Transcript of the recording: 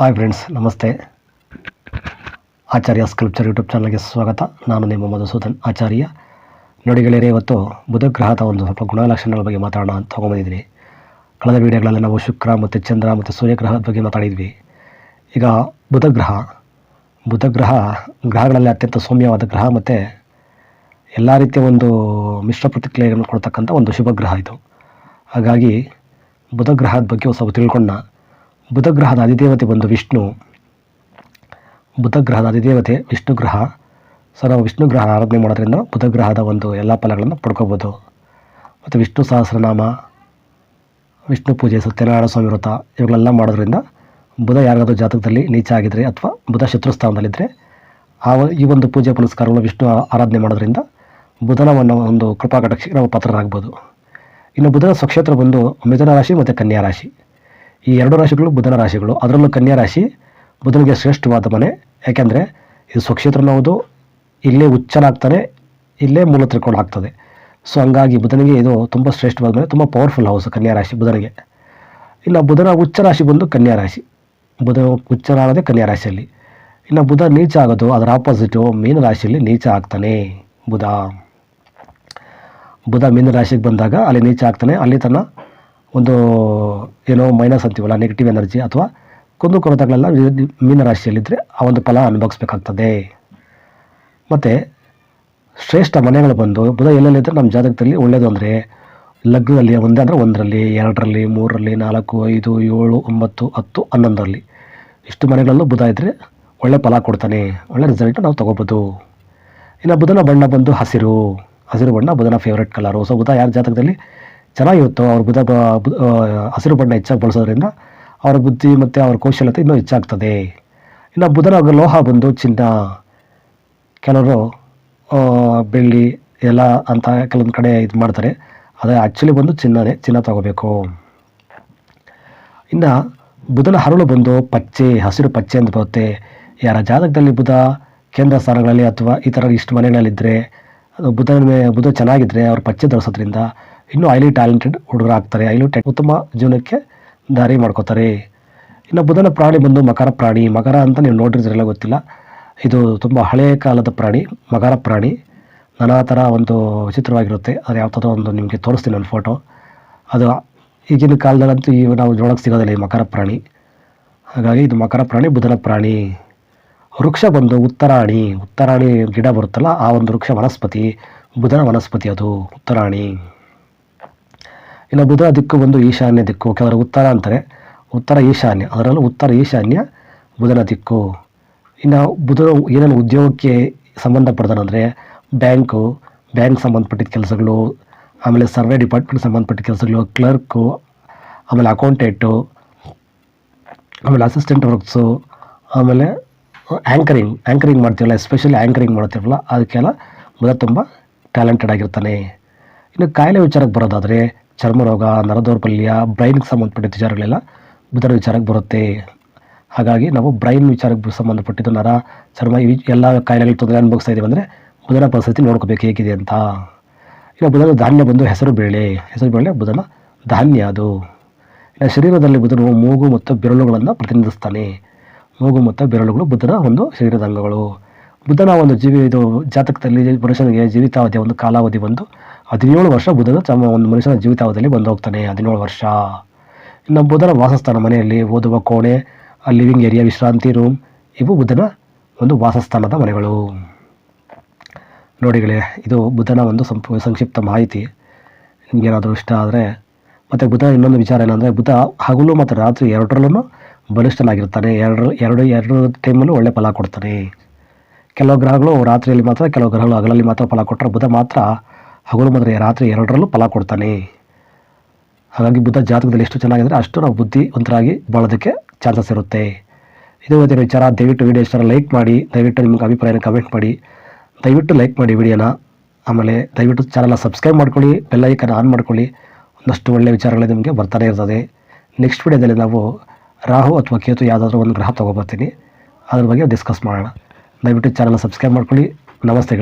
Hi friends ನಮಸ್ತೆ. ಆಚಾರ್ಯ sculpture YouTube ಚಾನಲ್ಗೆ ಸ್ವಾಗತ. ನಾನು ನಿಮ್ಮ ಮಧುಸೂದನ್ ಆಚಾರ್ಯ. ನೋಡಿ ಗೆಳೆಯರೆ, ಇವತ್ತು ಬುಧಗ್ರಹದ ಒಂದು ಸ್ವಲ್ಪ ಗುಣಲಕ್ಷಣಗಳ ಬಗ್ಗೆ ಮಾತಾಡೋಣ ಅಂತ ತೊಗೊಂಬಂದಿದ್ದೀನಿ. ಕಳೆದ ವೀಡಿಯೋಗಳಲ್ಲಿ ನಾವು ಶುಕ್ರ ಮತ್ತು ಚಂದ್ರ ಮತ್ತು ಸೂರ್ಯಗ್ರಹದ ಬಗ್ಗೆ ಮಾತಾಡಿದ್ವಿ. ಈಗ ಬುಧಗ್ರಹ ಬುಧಗ್ರಹ ಬುಧ ಗ್ರಹ ಗ್ರಹಗಳಲ್ಲಿ ಅತ್ಯಂತ ಸೌಮ್ಯವಾದ ಗ್ರಹ ಮತ್ತು ಎಲ್ಲ ರೀತಿಯ ಒಂದು ಮಿಶ್ರ ಪ್ರತಿಕ್ರಿಯೆಗಳನ್ನು ಕೊಡ್ತಕ್ಕಂಥ ಒಂದು ಶುಭ ಗ್ರಹ ಇದು. ಹಾಗಾಗಿ ಬುಧಗ್ರಹದ ಬಗ್ಗೆ ಸ್ವಲ್ಪ ತಿಳ್ಕೊಂಡ ಬುಧ ಗ್ರಹದ ಅಧಿದೇವತೆ ಬಂದು ವಿಷ್ಣು. ಬುಧಗ್ರಹದ ಅಧಿದೇವತೆ ವಿಷ್ಣು ಗ್ರಹ ಸೊ, ನಾವು ವಿಷ್ಣು ಗ್ರಹ ಆರಾಧನೆ ಮಾಡೋದ್ರಿಂದ ಬುಧಗ್ರಹದ ಒಂದು ಎಲ್ಲ ಫಲಗಳನ್ನು ಪಡ್ಕೋಬೋದು. ಮತ್ತು ವಿಷ್ಣು ಸಹಸ್ರನಾಮ, ವಿಷ್ಣು ಪೂಜೆ, ಸತ್ಯನಾರಾಯಣ ಸ್ವಾಮಿ ವ್ರತ ಇವುಗಳೆಲ್ಲ ಮಾಡೋದ್ರಿಂದ ಬುಧ ಯಾರಾದರೂ ಜಾತಕದಲ್ಲಿ ನೀಚ ಆಗಿದ್ದರೆ ಅಥವಾ ಬುಧ ಶತ್ರುಸ್ಥಾನದಲ್ಲಿದ್ದರೆ ಆ ಈ ಒಂದು ಪೂಜೆ ಪುನಸ್ಕಾರಗಳು ವಿಷ್ಣು ಆರಾಧನೆ ಮಾಡೋದ್ರಿಂದ ಬುಧನ ಒಂದು ಒಂದು ಕೃಪಾ ಕಟಾಕ್ಷಕ್ಕೆ ನಾವು ಪಾತ್ರರಾಗ್ಬೋದು. ಇನ್ನು ಬುಧನ ಸ್ವಕ್ಷೇತ್ರ ಬಂದು ಮಿಥುನ ರಾಶಿ ಮತ್ತು ಕನ್ಯಾ ರಾಶಿ. ಈ ಎರಡು ರಾಶಿಗಳು ಬುಧನ ರಾಶಿಗಳು. ಅದರಲ್ಲೂ ಕನ್ಯಾ ರಾಶಿ ಬುಧನಿಗೆ ಶ್ರೇಷ್ಠವಾದ ಮನೆ. ಯಾಕೆಂದರೆ ಇದು ಸ್ವಕ್ಷೇತ್ರನೂ ಹೌದು, ಇಲ್ಲೇ ಉಚ್ಚನಾಗ್ತಾನೆ, ಇಲ್ಲೇ ಮೂಲ ತ್ರಿಕೋಣ ಆಗ್ತದೆ. ಸೊ ಹಂಗಾಗಿ ಬುಧನಿಗೆ ಇದು ತುಂಬ ಶ್ರೇಷ್ಠವಾದ ಮನೆ, ತುಂಬ ಪವರ್ಫುಲ್ ಹೌಸ್ ಕನ್ಯಾ ರಾಶಿ ಬುಧನಿಗೆ. ಇಲ್ಲ ಬುಧನ ಉಚ್ಚ ರಾಶಿ ಬಂದು ಕನ್ಯಾ ರಾಶಿ. ಬುಧ ಉಚ್ಚನಾಗೋದೇ ಕನ್ಯಾ ರಾಶಿಯಲ್ಲಿ. ಇನ್ನು ಬುಧ ನೀಚ ಆಗೋದು, ಅದರ ಆಪೋಸಿಟು ಮೀನ ರಾಶಿಯಲ್ಲಿ ನೀಚ ಆಗ್ತಾನೆ ಬುಧ. ಬುಧ ಮೀನ ರಾಶಿಗೆ ಬಂದಾಗ ಅಲ್ಲಿ ನೀಚ ಆಗ್ತಾನೆ, ಅಲ್ಲಿ ತನ್ನ ಒಂದು ಏನೋ ಮೈನಸ್ ಅಂತೀವಲ್ಲ ನೆಗೆಟಿವ್ ಎನರ್ಜಿ ಅಥವಾ ಕುಂದು ಕೊರತೆಗಳೆಲ್ಲ ಈ ಮೀನ ರಾಶಿಯಲ್ಲಿದ್ದರೆ ಆ ಒಂದು ಫಲ ಅನುಭವಿಸ್ಬೇಕಾಗ್ತದೆ. ಮತ್ತು ಶ್ರೇಷ್ಠ ಮನೆಗಳು ಬಂದು, ಬುಧ ಎಲ್ಲೆಲ್ಲಿದ್ದರೆ ನಮ್ಮ ಜಾತಕದಲ್ಲಿ ಒಳ್ಳೆಯದು ಅಂದರೆ ಲಗ್ನದಲ್ಲಿ ಒಂದೇ ಅಂದರೆ ಒಂದರಲ್ಲಿ, ಎರಡರಲ್ಲಿ, ಮೂರರಲ್ಲಿ, ನಾಲ್ಕು, ಐದು, ಏಳು, ಒಂಬತ್ತು, ಹತ್ತು, ಹನ್ನೊಂದರಲ್ಲಿ. ಇಷ್ಟು ಮನೆಗಳಲ್ಲೂ ಬುಧ ಇದ್ದರೆ ಒಳ್ಳೆ ಫಲ ಕೊಡ್ತಾನೆ. ಒಳ್ಳೆ ರಿಸಲ್ಟ್ ನಾವು ತೊಗೋಬೋದು. ಇನ್ನು ಬುಧನ ಬಣ್ಣ ಬಂದು ಹಸಿರು. ಹಸಿರು ಬಣ್ಣ ಬುಧನ ಫೇವ್ರೆಟ್ ಕಲರು ಸೊ ಬುಧ ಯಾರ ಜಾತಕದಲ್ಲಿ? ಚೆನ್ನಾಗಿರುತ್ತೋ. ಅವ್ರ ಬುಧ ಹಸಿರು ಬಣ್ಣ ಹೆಚ್ಚಾಗಿ ಬಳಸೋದ್ರಿಂದ ಅವರ ಬುದ್ಧಿ ಮತ್ತು ಅವರ ಕೌಶಲ್ಯತೆ ಇನ್ನೂ ಹೆಚ್ಚಾಗ್ತದೆ. ಇನ್ನು ಬುಧನ ಲೋಹ ಬಂದು ಚಿನ್ನ, ಕೆಲವರು ಬೆಳ್ಳಿ ಎಲ್ಲ ಅಂತ ಕೆಲವೊಂದು ಕಡೆ ಇದು ಮಾಡ್ತಾರೆ. ಅದೇ ಆ್ಯಕ್ಚುಲಿ ಬಂದು ಚಿನ್ನನೇ, ಚಿನ್ನ ತಗೋಬೇಕು. ಇನ್ನು ಬುಧನ ಹರಳು ಬಂದು ಪಚ್ಚೆ, ಹಸಿರು ಪಚ್ಚೆ ಅಂತ ಬರುತ್ತೆ. ಯಾರ ಜಾತಕದಲ್ಲಿ ಬುಧ ಕೇಂದ್ರ ಸ್ಥಾನಗಳಲ್ಲಿ ಅಥವಾ ಈ ಥರ ಇಷ್ಟು ಮನೆಗಳಲ್ಲಿದ್ದರೆ ಬುಧನ ಬುಧ ಚೆನ್ನಾಗಿದ್ದರೆ ಅವ್ರು ಪಚ್ಚೆ ಧರಿಸೋದ್ರಿಂದ ಇನ್ನೂ ಹೈಲಿ ಟ್ಯಾಲೆಂಟೆಡ್ ಹುಡುಗರಾಗ್ತಾರೆ ಹೈಲಿ ಟೆ ಉತ್ತಮ ಜೀವನಕ್ಕೆ ದಾರಿ ಮಾಡ್ಕೋತಾರೆ. ಇನ್ನು ಬುಧನ ಪ್ರಾಣಿ ಬಂದು ಮಕರ ಪ್ರಾಣಿ. ಮಕರ ಅಂತ ನೀವು ನೋಡಿರಿದ್ರೆಲ್ಲ ಗೊತ್ತಿಲ್ಲ. ಇದು ತುಂಬ ಹಳೆಯ ಕಾಲದ ಪ್ರಾಣಿ, ಮಕರ ಪ್ರಾಣಿ. ನಾನಾ ಥರ ಒಂದು ವಿಚಿತ್ರವಾಗಿರುತ್ತೆ. ಅದು ಯಾವ ಥರ ಒಂದು ನಿಮಗೆ ತೋರಿಸ್ತೀನಿ ನನ್ನ ಫೋಟೋ ಅದು ಈಗಿನ ಕಾಲದಲ್ಲಂತೂ ಈಗ ನಾವು ನೋಡೋಕ್ಕೆ ಸಿಗೋದಿಲ್ಲ ಈ ಮಕರ ಪ್ರಾಣಿ. ಹಾಗಾಗಿ ಇದು ಮಕರ ಪ್ರಾಣಿ, ಬುಧನ ಪ್ರಾಣಿ. ವೃಕ್ಷ ಬಂದು ಉತ್ತರಾಣಿ. ಉತ್ತರಾಣಿ ಗಿಡ ಬರುತ್ತಲ್ಲ, ಆ ಒಂದು ವೃಕ್ಷ ವನಸ್ಪತಿ, ಬುಧನ ವನಸ್ಪತಿ ಅದು, ಉತ್ತರಾಣಿ. ಇನ್ನು ಬುಧ ದಿಕ್ಕು ಬಂದು ಈಶಾನ್ಯ ದಿಕ್ಕು, ಕೆಲವರು ಉತ್ತರ ಅಂತಾರೆ. ಉತ್ತರ ಈಶಾನ್ಯ, ಅದರಲ್ಲೂ ಉತ್ತರ ಈಶಾನ್ಯ, ಬುಧನ ದಿಕ್ಕು. ಇನ್ನು ಬುಧ ಏನೇನು ಉದ್ಯೋಗಕ್ಕೆ ಸಂಬಂಧಪಡ್ತಾನಂದರೆ ಬ್ಯಾಂಕು, ಬ್ಯಾಂಕ್ ಸಂಬಂಧಪಟ್ಟಿದ್ದ ಕೆಲಸಗಳು, ಆಮೇಲೆ ಸರ್ವೆ ಡಿಪಾರ್ಟ್ಮೆಂಟ್ ಸಂಬಂಧಪಟ್ಟ ಕೆಲಸಗಳು, ಕ್ಲರ್ಕು, ಆಮೇಲೆ ಅಕೌಂಟೆಂಟು, ಆಮೇಲೆ ಅಸಿಸ್ಟೆಂಟ್ ವರ್ಕ್ಸು, ಆಮೇಲೆ ಆ್ಯಂಕರಿಂಗ್ ಆ್ಯಂಕರಿಂಗ್ ಮಾಡ್ತೀವಲ್ಲ, ಎಸ್ಪೆಷಲಿ ಆ್ಯಂಕರಿಂಗ್ ಮಾಡ್ತೀವಲ್ಲ, ಅದಕ್ಕೆಲ್ಲ ಬುಧ ತುಂಬ ಟ್ಯಾಲೆಂಟೆಡ್ ಆಗಿರ್ತಾನೆ. ಇನ್ನು ಕಾಯಿಲೆ ವಿಚಾರಕ್ಕೆ ಬರೋದಾದರೆ ಚರ್ಮರೋಗ, ನರದೌರ್ಬಲ್ಯ, ಬ್ರೈನ್ಗೆ ಸಂಬಂಧಪಟ್ಟ ವಿಚಾರಗಳೆಲ್ಲ ಬುಧನ ವಿಚಾರಕ್ಕೆ ಬರುತ್ತೆ. ಹಾಗಾಗಿ ನಾವು ಬ್ರೈನ್ ವಿಚಾರಕ್ಕೆ ಸಂಬಂಧಪಟ್ಟಿದ್ದು ನರ, ಚರ್ಮ ಈ ಎಲ್ಲ ಕಾಯಿಲೆಗಳು ತೊಂದರೆ ಅನುಭವಿಸ್ತಾ ಇದ್ದೀವಿ ಅಂದರೆ ಬುಧನ ಪರಿಸ್ಥಿತಿ ನೋಡ್ಕೋಬೇಕು ಹೇಗಿದೆ ಅಂತ. ಇನ್ನು ಬುಧನ ಧಾನ್ಯ ಬಂದು ಹೆಸರು ಬೇಳೆ. ಹೆಸರು ಬೇಳೆ ಬುಧನ ಧಾನ್ಯ ಅದು. ಇನ್ನು ಶರೀರದಲ್ಲಿ ಬುಧನು ಮೂಗು ಮತ್ತು ಬೆರಳುಗಳನ್ನು ಪ್ರತಿನಿಧಿಸ್ತಾನೆ. ಮೂಗು ಮತ್ತು ಬೆರಳುಗಳು ಬುಧನ ಒಂದು ಶರೀರದ ಅಂಗಗಳು. ಬುಧನ ಒಂದು ಜೀವಿ ಇದು ಜಾತಕದಲ್ಲಿ ಮನುಷ್ಯನಿಗೆ ಜೀವಿತಾವಧಿಯ ಒಂದು ಕಾಲಾವಧಿ ಬಂದು ಹದಿನೇಳು ವರ್ಷ ಬುಧನ ತಮ್ಮ ಒಂದು ಮನುಷ್ಯನ ಜೀವಿತಾವಧಿಯಲ್ಲಿ ಬಂದು ಹೋಗ್ತಾನೆ ಹದಿನೇಳು ವರ್ಷ. ಇನ್ನು ಬುಧನ ವಾಸಸ್ಥಾನ ಮನೆಯಲ್ಲಿ ಓದುವ ಕೋಣೆ ಲಿವಿಂಗ್ ಏರಿಯಾ ವಿಶ್ರಾಂತಿ ರೂಮ್ ಇವು ಬುಧನ ಒಂದು ವಾಸಸ್ಥಾನದ ಮನೆಗಳು. ನೋಡಿಗಳೇ ಇದು ಬುಧನ ಒಂದು ಸಂಕ್ಷಿಪ್ತ ಮಾಹಿತಿ. ನಿಮಗೇನಾದರೂ ಇಷ್ಟ ಆದರೆ ಮತ್ತು ಬುಧ ಇನ್ನೊಂದು ವಿಚಾರ ಏನಂದರೆ, ಬುಧ ಹಗಲು ಮತ್ತು ರಾತ್ರಿ ಎರಡರಲ್ಲೂ ಬಲಿಷ್ಠನಾಗಿರ್ತಾನೆ. ಎರಡು ಎರಡು ಎರಡು ಟೈಮಲ್ಲೂ ಒಳ್ಳೆ ಫಲ ಕೊಡ್ತಾನೆ. ಕೆಲವು ಗ್ರಹಗಳು ರಾತ್ರಿಯಲ್ಲಿ ಮಾತ್ರ, ಕೆಲವು ಗ್ರಹಗಳು ಹಗಲಲ್ಲಿ ಮಾತ್ರ ಫಲ ಕೊಟ್ಟರೆ ಬುಧ ಮಾತ್ರ ಹಗಲು ಮತ್ತು ರಾತ್ರಿ ಎರಡರಲ್ಲೂ ಫಲ ಕೊಡ್ತಾನೆ. ಹಾಗಾಗಿ ಬುದ್ಧ ಜಾತಕದಲ್ಲಿ ಎಷ್ಟು ಚೆನ್ನಾಗಿದ್ರೆ ಅಷ್ಟು ನಾವು ಬುದ್ಧಿವಂತರಾಗಿ ಬಾಳೋದಕ್ಕೆ ಚಾನ್ಸಸ್ ಇರುತ್ತೆ. ಇದು ಒಂದು ವಿಚಾರ, ದಯವಿಟ್ಟು ವಿಡಿಯೋ ಇಷ್ಟರ ಲೈಕ್ ಮಾಡಿ, ದಯವಿಟ್ಟು ನಿಮಗೆ ಅಭಿಪ್ರಾಯನ ಕಮೆಂಟ್ ಮಾಡಿ. ದಯವಿಟ್ಟು ಲೈಕ್ ಮಾಡಿ ವಿಡಿಯೋನ ಆಮೇಲೆ ದಯವಿಟ್ಟು ಚಾನಲ್ನ ಸಬ್ಸ್ಕ್ರೈಬ್ ಮಾಡ್ಕೊಳ್ಳಿ ಬೆಲ್ಲೈಕನ್ನು ಆನ್ ಮಾಡ್ಕೊಳ್ಳಿ. ಒಂದಷ್ಟು ಒಳ್ಳೆಯ ವಿಚಾರಗಳು ನಿಮಗೆ ಬರ್ತಾನೆ ಇರ್ತದೆ. ನೆಕ್ಸ್ಟ್ ವಿಡಿಯೋದಲ್ಲಿ ನಾವು ರಾಹು ಅಥವಾ ಕೇತು ಯಾವುದಾದ್ರೂ ಒಂದು ಗ್ರಹ ತೊಗೊಬರ್ತೀನಿ. ಅದ್ರ ಬಗ್ಗೆ ಡಿಸ್ಕಸ್ ಮಾಡೋಣ. ದಯವಿಟ್ಟು ಚಾನಲ್ನ ಸಬ್ಸ್ಕ್ರೈಬ್ ಮಾಡ್ಕೊಳ್ಳಿ. ನಮಸ್ತೆ